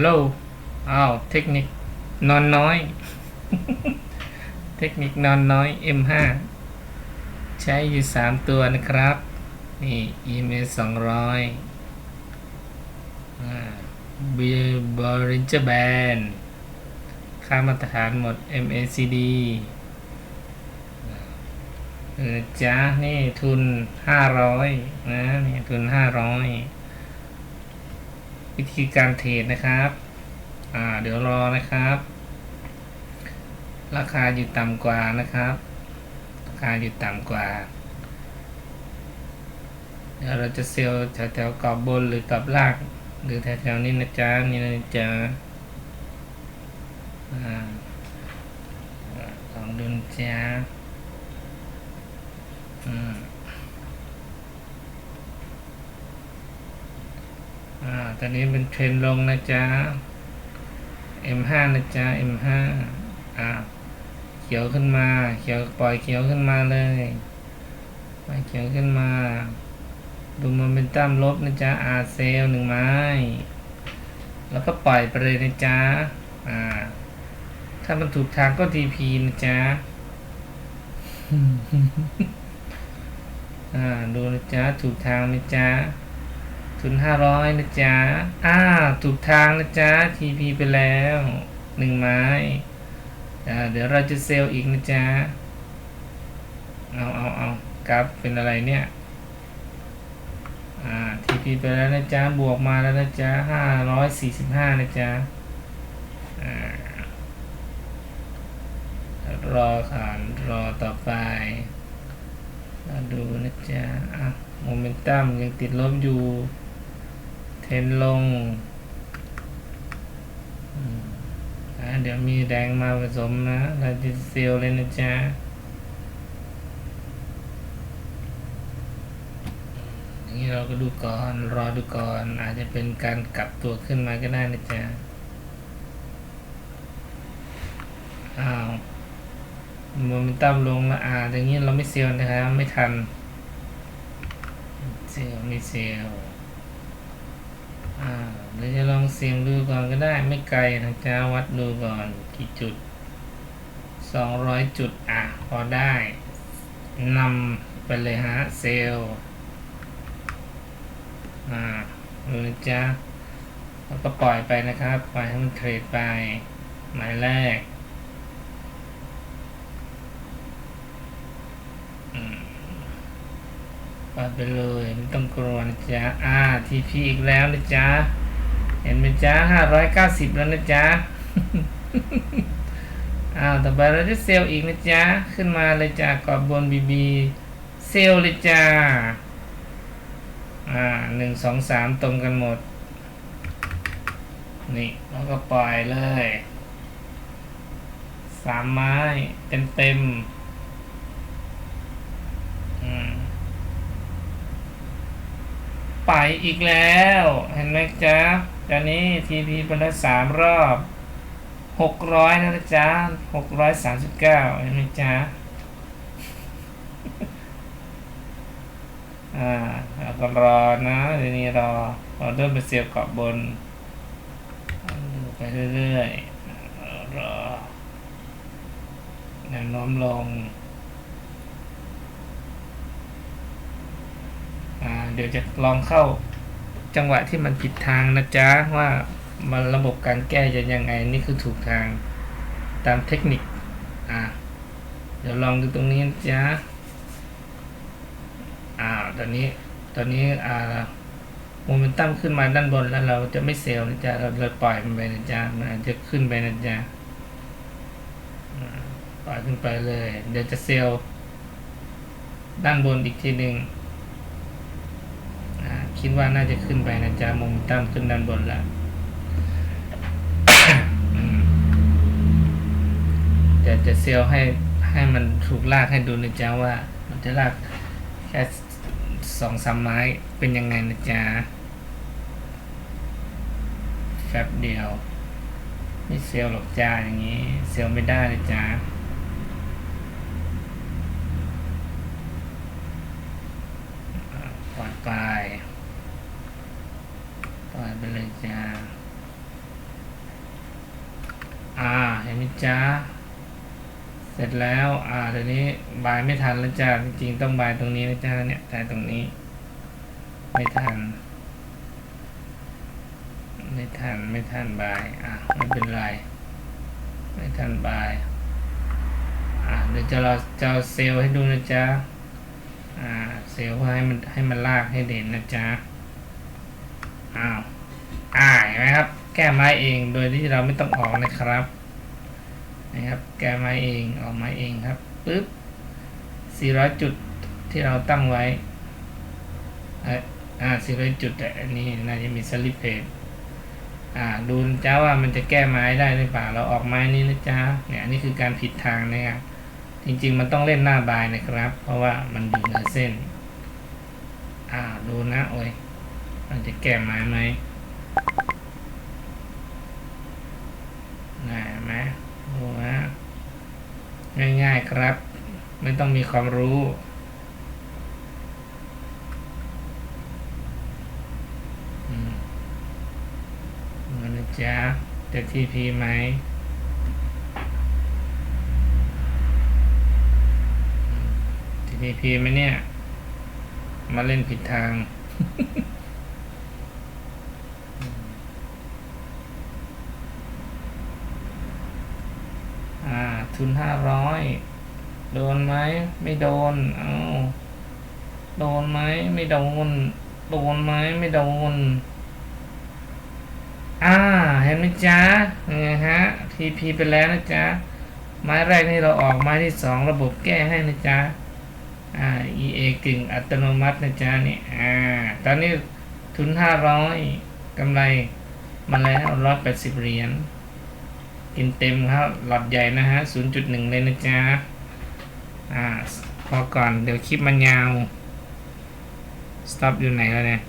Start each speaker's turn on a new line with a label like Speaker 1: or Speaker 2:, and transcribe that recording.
Speaker 1: โลอ้าวเทคนิคนอนน้อย เทคนิคนอนน้อย M5 ใช้อยู่สามตัวนะครับ นี่ email สองร้อยบีบรินเจอร์แบนค่ามาตรฐานหมด MACD เออจ้านี่ทุนห้าร้อยนะ นี่ทุนห้าร้อย วิธีการเทรดนะครับอ่าเดี๋ยวรอนะครับ ราคาอยู่ต่ำกว่านะครับ ราคาอยู่ต่ำกว่า เดี๋ยวเราจะเซลล์แถวๆกรอบบนหรือกรอบล่าง หรือแถวๆนี้นะจ๊ะนี่นะจ๊ะอ่าลองดูจ๊ะอืม อ่าตอนนี้เป็นเทรนลงนะจ๊ะ M5 นะจ๊ะ M5 อ่าเขียวขึ้นมา เขียวปล่อยเขียวขึ้นมาเลยปล่อยเขียวขึ้นมา ดูโมเมนตัมลบนะจ๊ะอาเซลหนึ่งไม้ แล้วก็ปล่อยไปเลยนะจ๊ะ อ่า ถ้ามันถูกทางก็ TP นะจ๊ะอ่า ดูนะจ๊ะ ถูกทางนะจ๊ะ ทุนห้าร้อยนะจ๊ะอ่าถูกทางนะจ๊ะ TP ไปแล้วหนึ่งไม้เดี๋ยวเราจะเซลล์อีกนะจ๊ะ เอาเอาเอากราฟเป็นอะไรเนี่ย อ่า TP ไปแล้วนะจ๊ะ บวกมาแล้วนะจ๊ะห้าร้อยสี่สิบห้านะจ๊ะ อ่ารอค่ะรอต่อไปมาดูนะจ๊ะอะโมเมนตัมยังติดลบอยู่ เทรนลงอืมอะเดี๋ยวมีแดงมาผสมนะเราจะเซลเลยนะจ๊ะอย่างนี้เราก็ดูก่อน รอดูก่อน อาจจะเป็นการกลับตัวขึ้นมาก็ได้นะจ๊ะ อ้าวโมเมนตัมลงแล้วอ่าอย่างนี้เราไม่เซลนะครับ ไม่ทัน เซลไม่เซล อ่าเดี๋ยวจะลองเสียงดูก่อนก็ได้ไม่ไกลนะจ๊ะวัดดูก่อนกี่จุดสองร้อยจุดอะพอได้นำไปเลยฮะเซลอ่าดูนะจ๊ะแล้วก็ปล่อยไปนะครับ ปล่อยให้มันเทรดไป หมายแรก อืม ไปเลยไม่ต้องกลัวนะจ๊ะอ่าทีพีอีกแล้วนะจ๊ะเห็นไหมจ๊ะห้าร้อยเก้าสิบแล้วนะจ๊ะอ้าวต่อไปเราจะเซลล์อีกนะจ๊ะขึ้นมาเลยจ้ะกรอบบนบีบีเซลล์เลยจ้าอ่าหนึ่งสองสามตรงกันหมด นี่แล้วก็ปล่อยเลยสามไม้เต็มเต็มๆอืม ไปอีกแล้ว เห็นไหมจ๊ะตอนนี้ทีพีไปแล้วสามรอบหกร้อยนะจ๊ะหกร้อยสามสิบเก้าเห็นไหมจ๊ะอ่าก็รอนะเดี๋ยวนี้รอรอเริ่มไปเสียบเกาะบนดูไปเรื่อยๆรอแนวโน้มลงอ่า เดี๋ยวจะลองเข้าจังหวะที่มันผิดทางนะจ๊ะว่ามันระบบการแก้จะยังไงนี่คือถูกทางตามเทคนิคอ่าเดี๋ยวลองดูตรงนี้นะจ๊ะอ่าตอนนี้ตอนนี้อ่าโมเมนตัมขึ้นมาด้านบนแล้วเราจะไม่เซลล์นะจ๊ะเราเราปล่อยมันไปนะจ๊ะมันอาจจะขึ้นไปนะจ๊ะปล่อยขึ้นไปเลย เดี๋ยวจะเซลล์ด้านบนอีกทีหนึ่ง คิดว่าน่าจะขึ้นไปนะจ๊ะมเมตัมขึ้นด้านบนแล้วอืมเดี๋ยวจะเซลให้ให้มันถูกลากให้ดูนะจ๊ะว่า มันจะลากแค่สองสามไม้เป็นยังไงนะจ๊ะแฟบเดียว ไม่เซลหรอกจ้าอย่างนี้ เซลไม่ได้นะจ๊ะอ่า ปล่อยไปปล่อยไปเลยจ้าเห็นไหมจ้าเสร็จแล้ว อ่าเดี๋ยวนี้บายไม่ทันแล้วจ้าจริงๆต้องบายตรงนี้นะจ้าเนี่ยแต่ตรงนี้ ไม่ทัน ไม่ทันไม่ทันบาย อะไม่เป็นไร ไม่ทันบาย อะเดี๋ยวจะเราจะเซลให้ดูนะจ๊ะอ่าเซลเพื่อให้มันให้มันลากให้เด่นนะจ๊ะอ้าว อ่าเห็นไหมครับ แก้ไม้เองโดยที่เราไม่ต้องออกนะครับ นะครับ แก้ไม้เองออกไม้เองครับปึ๊บ400 จุดที่เราตั้งไว้เอ่อ่า400 จุดแต่อันนี้น่าจะมีสลิปเพจอ่าดูนะจ้าว่ามันจะแก้ไม้ได้หรือเปล่าเราออกไม้นี้นะจ๊ะเนี่ยอันนี้คือการผิดทางนะครับจริงๆมันต้องเล่นหน้าบายนะครับ เพราะว่ามันอยู่เหนือเส้นอ่าดูนะโอ้ยมันจะแก้ไม้ไหม น่าไหมดูนะง่ายๆครับ ไม่ต้องมีความรู้มันจะจะทีพีไหมทีพีไหมเนี่ย มาเล่นผิดทาง อ่า ทุนห้าร้อยโดนไหมไม่โดนเอาโดนไหมไม่โดน โดนไหมไม่โดน อ่า เห็นไหมจ๊ะไงฮะทีพีไปแล้วนะจ๊ะ ไม้แรกนี่เราออกไม้ที่สองระบบแก้ให้นะจ๊ะ อ่า EA กึ่งอัตโนมัตินะจ๊ะนี่อ่า ตอนนี้ทุนห้าร้อยกำไรมาแล้วร้อยแปดสิบเหรียญ กินเต็มครับ หลอดใหญ่นะฮะ 0.1 เลยนะจ๊ะ อ่า พอก่อนเดี๋ยวคลิปมันยาว stop อยู่ไหนแล้วเนี่ย